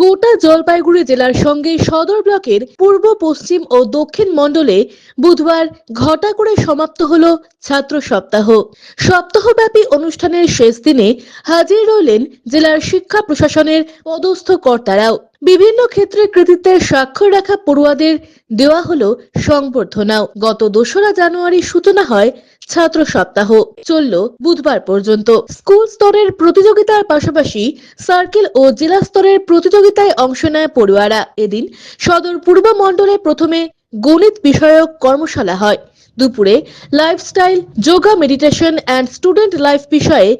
গোটা জলপাইগুড়ি জেলার সঙ্গে সদর ব্লকের পূর্ব, পশ্চিম ও দক্ষিণ মণ্ডলে বুধবার ঘটা করে সমাপ্ত হল ছাত্র সপ্তাহ। সপ্তাহব্যাপী অনুষ্ঠানের শেষ দিনে হাজির রইলেন জেলার শিক্ষা প্রশাসনের পদস্থ কর্তারাও। বিভিন্ন ক্ষেত্রে কৃতিত্বের স্বাক্ষর রাখা পড়ুয়াদের দেওয়া হলো সংবর্ধনাও গত দোসরা জানুয়ারি সূচনা হয় ছাত্র সপ্তাহ। চলল বুধবার পর্যন্ত। স্কুল স্তরের প্রতিযোগিতার পাশাপাশি সার্কেল ও জেলা স্তরের প্রতিযোগিতায় অংশ নেয় পড়ুয়ারা। এদিন সদর পূর্ব মণ্ডলে প্রথমে গণিত বিষয়ক কর্মশালা হয়। দুপুরে lifestyle, yoga, meditation and student life বিষয়ে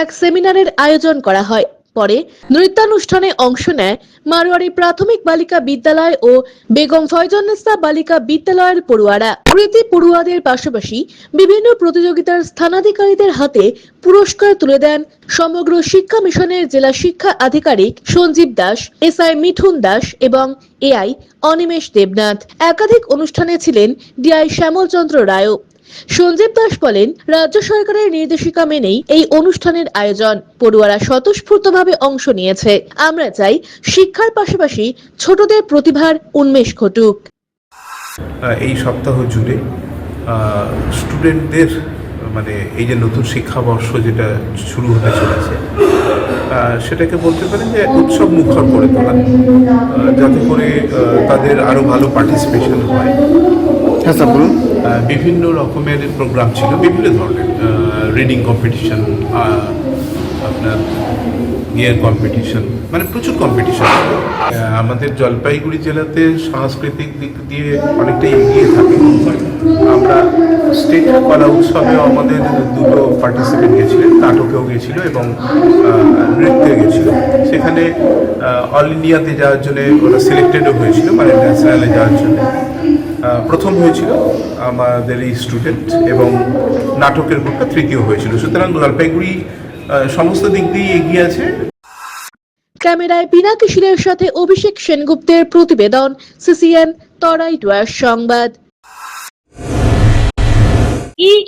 এক সেমিনারের আয়োজন করা হয়। পরে নৃত্যানুষ্ঠানে অংশ নেয় মারোয়ারি প্রাথমিক বালিকা বিদ্যালয় ও বেগম ফয়জন্নেসা বালিকা বিদ্যালয়ের পড়ুয়ারা। কৃতি পড়ুয়াদের পাশাপাশি বিভিন্ন প্রতিযোগিতার স্থানাধিকারীদের হাতে পুরস্কার তুলে দেন সমগ্র শিক্ষা মিশনের জেলা শিক্ষা আধিকারিক সঞ্জীব দাস এস আই মিঠুন দাস এবং এআই অনিমেষ দেবনাথ। একাধিক অনুষ্ঠানে ছিলেন ডিআই শ্যামলচন্দ্র রায়ও। সঞ্জীব দাস বলেন, রাজ্য সরকারের নির্দেশিকা মেনেই এই অনুষ্ঠানের আয়োজন। পড়ুয়ারা স্বতঃস্ফূর্তভাবে অংশ নিয়েছে। আমরা চাই শিক্ষার পাশাপাশি ছোটদের প্রতিভার উন্মেষ ঘটুক। এই সপ্তাহ জুড়ে স্টুডেন্টদের মানে এই যে নতুন শিক্ষাবর্ষ যেটা শুরু হতে চলেছে সেটাকে বলতে পারেন যে উৎসব মুখর করে তোলা। যাতে করে তাদের আরও ভালো পার্টিসিপেশন হয়। হ্যাঁ বিভিন্ন রকমের প্রোগ্রাম ছিল, বিভিন্ন ধরনের রিডিং কম্পিটিশন আপনার ইয়ের কম্পিটিশন মানে প্রচুর কম্পিটিশন আমাদের জলপাইগুড়ি জেলাতে সাংস্কৃতিক দিক দিয়ে অনেকটা এগিয়ে থাকে। আমরা স্টেট কলা উৎসবেও আমাদের দুটো পার্টিসিপেন্ট গেছিলেন, নাটকেও গেছিল এবং নৃত্যে গেছিল। সেখানে অল ইন্ডিয়াতে যাওয়ার জন্য ওরা সিলেক্টেডও হয়েছিল মানে ন্যাশনালে যাওয়ার জন্য। প্রথম হয়েছিল আমাদের এই স্টুডেন্ট এবং নাটকের গ্রুপটা তৃতীয় হয়েছিল। সুতরাং জলপাইগুড়ি সমস্ত দিক দিয়ে এগিয়ে আছে। ক্যামেরায় বিনা শিলের সাথে অভিষেক সেনগুপ্তের প্রতিবেদন, সিসিএন তরাই ডুয়ার সংবাদ।